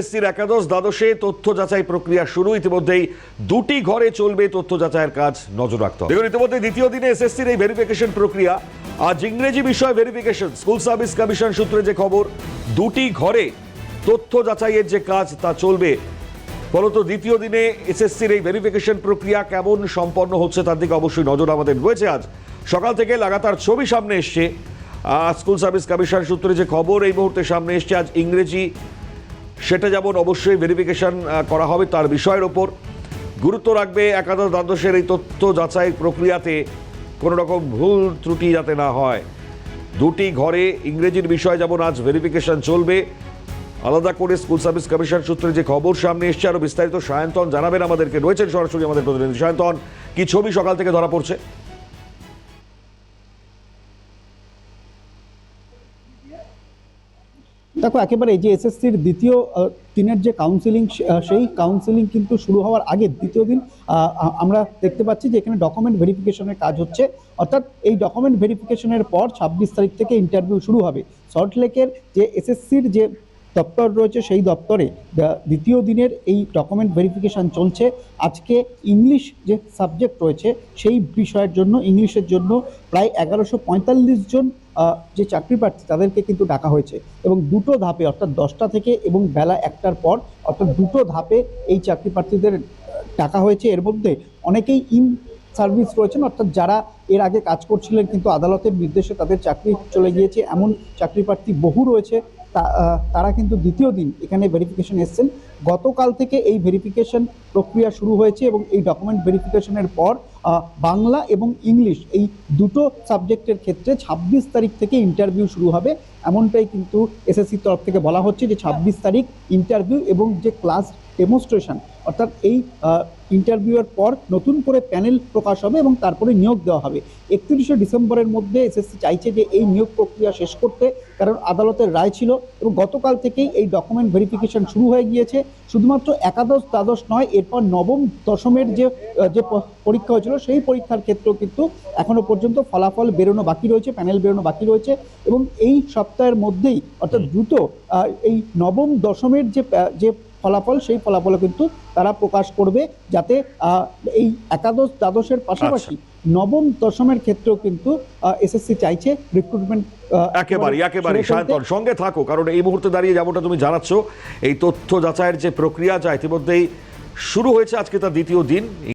এসসির একাদশ দ্বাদশে তথ্য যাচাই প্রক্রিয়া শুরু। ইতিমধ্যেই দুটি ঘরে চলবে তথ্য যাচাইয়ের কাজ। নজর রাখতে হবে। ইতিমধ্যে দ্বিতীয় দিনে এসএসসির এই ভেরিফিকেশন প্রক্রিয়া। আজ ইংরেজি বিষয় ভেরিফিকেশন স্কুল সার্ভিস কমিশন সূত্রে যে খবর, দুটি ঘরে তথ্য যাচাইয়ের যে কাজ তা চলবে। ফলত দ্বিতীয় দিনে এসএসসির এই ভেরিফিকেশন প্রক্রিয়া কেমন সম্পন্ন হচ্ছে তার দিকে অবশ্যই নজর আমাদের রয়েছে আজ। সকাল থেকে লাগাতার ছবি সামনে এসছে। স্কুল সার্ভিস কমিশন সূত্রে যে খবর, এই মুহূর্তে সামনে এসছে আজ ইংরেজি সেটা যেমন অবশ্যই ভেরিফিকেশন করা হবে তার বিষয়ের ওপর। গুরুত্ব রাখবে একাদশ দ্বাদশের এই তথ্য যাচাই প্রক্রিয়াতে কোনো রকম ভুল ত্রুটি যাতে না হয়। দুটি ঘরে ইংরেজির বিষয় যেমন আজ ভেরিফিকেশন চলবে, আলাদা করে স্কুল সার্ভিস কমিশন সূত্রে যে খবর সামনে এসছে, আরও বিস্তারিত সায়ন্তন জানাবেন আমাদেরকে। রয়েছেন সরাসরি আমাদের প্রতিনিধি। সায়ন্তন, কি ছবি সকাল থেকে ধরা পড়ছে? দেখো, একেবারে এই যে এসএসসির দ্বিতীয় দিনের যে কাউন্সিলিং সেই কাউন্সিলিং কিন্তু শুরু হওয়ার আগে দ্বিতীয় দিন আমরা দেখতে পাচ্ছি যে এখানে ডকুমেন্ট ভেরিফিকেশনের কাজ হচ্ছে। অর্থাৎ এই ডকুমেন্ট ভেরিফিকেশনের পর ছাব্বিশ তারিখ থেকে ইন্টারভিউ শুরু হবে। সল্টলেকের যে এসএসসির যে দপ্তর রয়েছে, সেই দপ্তরে দ্বিতীয় দিনের এই ডকুমেন্ট ভেরিফিকেশন চলছে। আজকে ইংলিশ যে সাবজেক্ট রয়েছে, সেই বিষয়ের জন্য, ইংলিশের জন্য প্রায় এগারোশো জন যে চাকরি প্রার্থী, তাদেরকে কিন্তু ডাকা হয়েছে। এবং দুটো ধাপে, অর্থাৎ দশটা থেকে এবং বেলা একটার পর, অর্থাৎ দুটো ধাপে এই চাকরি প্রার্থীদের ডাকা হয়েছে। এর মধ্যে অনেকেই ইন সার্ভিস রয়েছেন, অর্থাৎ যারা এর আগে কাজ করছিলেন কিন্তু আদালতের নির্দেশে তাদের চাকরি চলে গিয়েছে। এমন চাকরি প্রার্থী বহু রয়েছে। তারা কিন্তু দ্বিতীয় দিন এখানে ভেরিফিকেশন এসছেন। গতকাল থেকে এই ভেরিফিকেশন প্রক্রিয়া শুরু হয়েছে এবং এই ডকুমেন্ট ভেরিফিকেশনের পর বাংলা এবং ইংলিশ এই দুটো সাবজেক্টের ক্ষেত্রে ছাব্বিশ তারিখ থেকে ইন্টারভিউ শুরু হবে। এমনটাই কিন্তু এসএসসির তরফ থেকে বলা হচ্ছে যে ছাব্বিশ তারিখ ইন্টারভিউ এবং যে ক্লাস ডেমনস্ট্রেশন অর্থাৎ এই ইন্টারভিউয়ের পর নতুন করে প্যানেল প্রকাশ হবে এবং তারপরে নিয়োগ দেওয়া হবে। একত্রিশে ডিসেম্বরের মধ্যে এসএসসি চাইছে যে এই নিয়োগ প্রক্রিয়া শেষ করতে কারণ আদালতের রায় ছিল এবং গতকাল থেকেই এই ডকুমেন্ট ভেরিফিকেশন শুরু হয়ে গিয়েছে। শুধুমাত্র একাদশ দ্বাদশ নয় এরপর নবম দশমের যে যে পরীক্ষা হয়েছিল সেই পরীক্ষার ক্ষেত্রেও কিন্তু এখনও পর্যন্ত ফলাফল বেরোনো বাকি রয়েছে প্যানেল বেরোনো বাকি রয়েছে এবং এই সপ্তাহের মধ্যেই অর্থাৎ দ্রুত এই নবম দশমের যে যে ফলাফল সেই ফলাফলও কিন্তু তারা প্রকাশ করবে যাতে এই একাদশ দ্বাদশের পাশাপাশি নবম দশমের ক্ষেত্রেও কিন্তু এসএসসি চাইছে রিক্রুটমেন্ট একেবারে একেবারে সায়ন্তন সঙ্গে থাকো কারণ এই মুহূর্তে দাঁড়িয়ে যেমনটা তুমি জানাচ্ছ এই তথ্য যাচাইয়ের যে প্রক্রিয়া যা ইতিমধ্যেই শুরু হয়েছে আজকে তার দ্বিতীয় দিন।